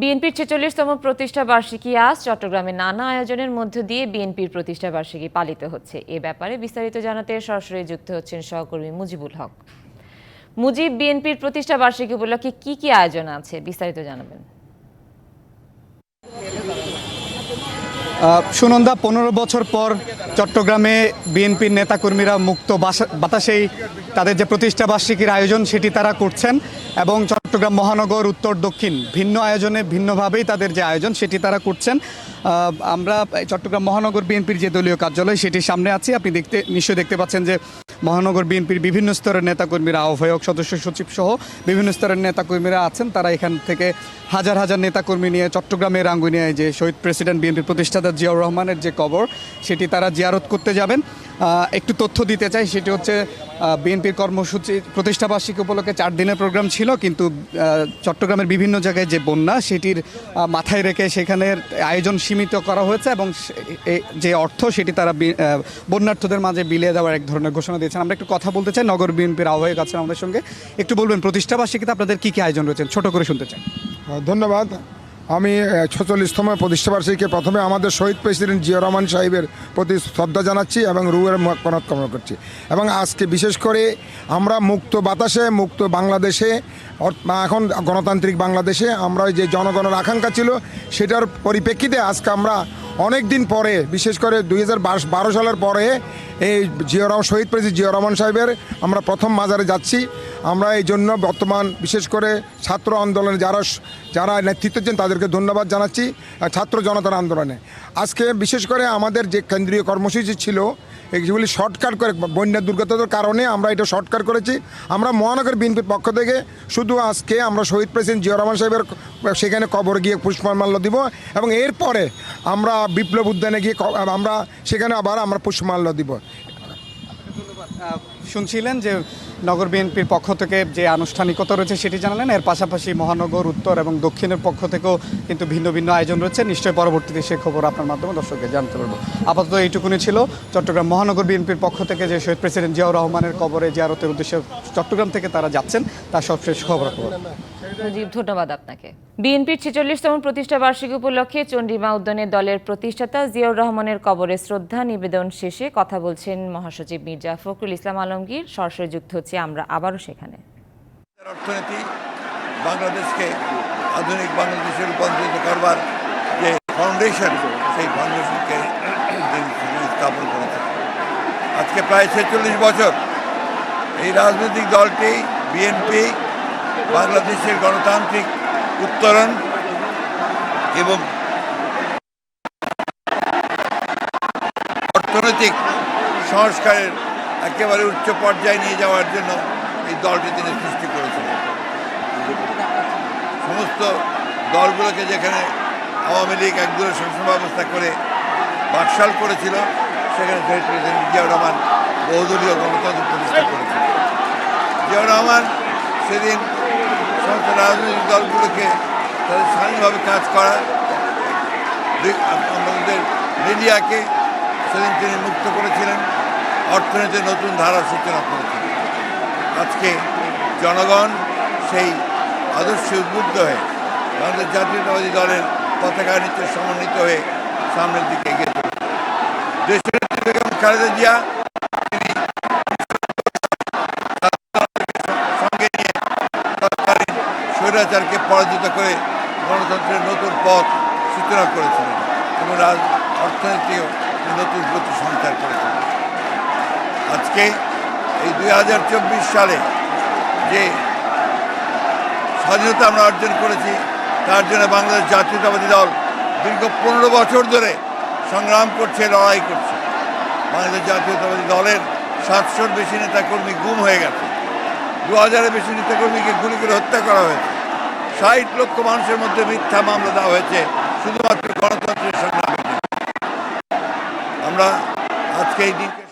বিএনপির ছেচল্লিশতম প্রতিষ্ঠা বার্ষিকী আজ চট্টগ্রামে নানা আয়োজনের মধ্য দিয়ে বিএনপির প্রতিষ্ঠা বার্ষিকী পালিত হচ্ছে। এ ব্যাপারে বিস্তারিত জানাতে সরাসরি যুক্ত হচ্ছেন সহকর্মী মুজিবুল হক। মুজিব, বিএনপির প্রতিষ্ঠা বার্ষিকী উপলক্ষে কি কি আয়োজন আছে? বিস্তারিত জানাবেন। সুনন্দা, পনেরো বছর পর চট্টগ্রামে বিএনপির নেতাকর্মীরা মুক্ত বাতাসেই তাদের যে প্রতিষ্ঠা বার্ষিকীর আয়োজন, সেটি তারা করছেন এবং চট্টগ্রাম মহানগর উত্তর দক্ষিণ ভিন্ন আয়োজনে ভিন্নভাবেই তাদের যে আয়োজন, সেটি তারা করছেন। আমরা চট্টগ্রাম মহানগর বিএনপির যে দলীয় কার্যালয়, সেটির সামনে আছি। আপনি দেখতে নিশ্চয়ই দেখতে পাচ্ছেন যে মহানগর বিএনপির বিভিন্ন স্তরের নেতাকর্মীরা, আহ্বায়ক, সদস্য সচিব সহ বিভিন্ন স্তরের নেতাকর্মীরা আছেন। তারা এখান থেকে হাজার হাজার নেতাকর্মী নিয়ে চট্টগ্রামের রাঙ্গুনিয়ায় যে শহীদ প্রেসিডেন্ট বিএনপির প্রতিষ্ঠাতা জিয়াউর রহমানের যে কবর, সেটি তারা জিয়ারত করতে যাবেন। একটু তথ্য দিতে চাই, সেটি হচ্ছে বিএনপির কর্মসূচি প্রতিষ্ঠা বার্ষিকী উপলক্ষে চার দিনের প্রোগ্রাম ছিল, কিন্তু চট্টগ্রামের বিভিন্ন জায়গায় যে বন্যা, সেটির মাথায় রেখে সেখানের আয়োজন সীমিত করা হয়েছে এবং যে অর্থ, সেটি তারা বন্যার্থদের মাঝে বিলিয়ে দেওয়ার এক ধরনের ঘোষণা দিয়েছেন। আমরা একটু কথা বলতে চাই, নগর বিএনপির আহ্বায়ক আছেন আমাদের সঙ্গে। একটু বলবেন, প্রতিষ্ঠা বার্ষিকীতে আপনাদের কী কী আয়োজন রয়েছে? ছোট করে শুনতে চাই। ধন্যবাদ। আমি ছচল্লিশতম প্রতিষ্ঠাবার্ষিকীকে প্রথমে আমাদের শহীদ প্রেসিডেন্ট জিয়া রহমান সাহেবের প্রতি শ্রদ্ধা জানাচ্ছি এবং রুয়ের মকনাত কামনা করছি। এবং আজকে বিশেষ করে আমরা মুক্ত বাতাসে, মুক্ত বাংলাদেশে এখন গণতান্ত্রিক বাংলাদেশে আমরা যে জনগণের আকাঙ্ক্ষা ছিল, সেটার পরিপ্রেক্ষিতে আজকে আমরা অনেক দিন পরে, বিশেষ করে দুই হাজার বারো সালের পরে এই জিয়া শহীদ প্রেসিডেন্ট জিয়া রহমান সাহেবের আমরা প্রথম মাজারে যাচ্ছি। আমরা এই জন্য বর্তমান বিশেষ করে ছাত্র আন্দোলনে যারা যারা নেতৃত্ব দিচ্ছেন তাদেরকে ধন্যবাদ জানাচ্ছি ছাত্র জনতার আন্দোলনে। আজকে বিশেষ করে আমাদের যে কেন্দ্রীয় কর্মসূচি ছিল, এগুলি শর্টকাট করে বন্যা দুর্গততার কারণে আমরা এটা শর্টকাট করেছি। আমরা মহানগর বিএনপির পক্ষ থেকে শুধু আজকে আমরা শহীদ প্রেসিডেন্ট জিয়া রহমান সাহেবের সেখানে কবর গিয়ে পুষ্পমাল্য দিব এবং এরপরে আমরা বিপ্লব উদ্যানে গিয়ে আমরা সেখানে আবার আমরা পুষ্পমাল্য দিব। শুনছিলেন যে নগর বিএনপির পক্ষ থেকে যে আনুষ্ঠানিকতা রয়েছে সেটি জানালেন। এর পাশাপাশি মহানগর, উত্তর এবং দক্ষিণের পক্ষ থেকেও কিন্তু ভিন্ন ভিন্ন আয়োজন রয়েছে। নিশ্চয়ই পরবর্তীতে সে খবর আপনার মাধ্যমে দর্শককে জানতে পারব। আপাতত এইটুকুনি ছিল। চট্টগ্রাম মহানগর বিএনপির পক্ষ থেকে যে শহীদ প্রেসিডেন্ট জিয়াউর রহমানের কবরে জিয়ারতের উদ্দেশ্যে চট্টগ্রাম থেকে তারা যাচ্ছেন, তার সবশেষ খবর খবর মুজিব ধন্যবাদ আপনাকে। বিএনপির ছেচল্লিশতম প্রতিষ্ঠা বার্ষিকী উপলক্ষে চন্ডিমা উদ্যানে দলের প্রতিষ্ঠাতা জিয়াউর রহমানের কবরে শ্রদ্ধা নিবেদন শেষে কথা বলছেন মহাসচিব মির্জা ফখরুল ইসলাম আলমগীর। সরাসরি যুক্ত হচ্ছে আমরা আবারও সেখানে। অর্থনীতি বাংলাদেশকে আধুনিক বাংলাদেশে রূপান্তরিত করবার যে ফাউন্ডেশন সেই ফাউন্ডেশনকে স্থাপন করেছেন আজকে প্রায় ছেচল্লিশ বছর এই রাজনৈতিক দলটি বিএনপি বাংলাদেশের গণতান্ত্রিক উত্তরণ এবং অর্থনৈতিক সংস্কারের একেবারে উচ্চ পর্যায়ে নিয়ে যাওয়ার জন্য এই দলটি তিনি সৃষ্টি করেছিলেন। সমস্ত দলগুলোকে যেখানে আওয়ামী লীগ একদূরে শাসন ব্যবস্থা করে বাকশাল করেছিল, সেখানে প্রেসিডেন্ট জিয়াউর রহমান বহুদলীয় গণতন্ত্র প্রতিষ্ঠা করেছিল জিয়াউর রহমান সেদিন সমস্ত রাজনৈতিক দলগুলোকে তাদের স্বাধীনভাবে কাজ করা আমাদের মিডিয়াকে সেদিন তিনি মুক্ত করেছিলেন। অর্থনীতির নতুন ধারার সূচনা করেছিলেন আজকে জনগণ সেই আদর্শে উদ্বুদ্ধ হয়ে বাংলাদেশ জাতীয়তাবাদী দলের পতাকা নিত্য সমন্বিত হয়ে সামনের দিকে এগিয়ে চলেছে। দেশের বেগম খালেদা জিয়া সঙ্গে নিয়ে স্বৈরাচারকে পরাজিত করে গণতন্ত্রের নতুন পথ সূচনা করেছিলেন এবং রাজ অর্থনীতিও নতুন গতি সঞ্চার করেছিলেন আজকে এই দুই হাজার চব্বিশ সালে যে স্বাধীনতা আমরা অর্জন করেছি, তার জন্য বাংলাদেশ জাতীয়তাবাদী দল দীর্ঘ পনেরো বছর ধরে সংগ্রাম করছে, লড়াই করছে। বাংলাদেশ জাতীয়তাবাদী দলের সাতশোর বেশি নেতাকর্মী গুম হয়ে গেছে। দু হাজারের বেশি নেতাকর্মীকে গুলি করে হত্যা করা হয়েছে। ষাট লক্ষ মানুষের মধ্যে মিথ্যা মামলা দেওয়া হয়েছে, শুধুমাত্র গণতন্ত্রের সংগ্রামের আমরা আজকে এই দিনকে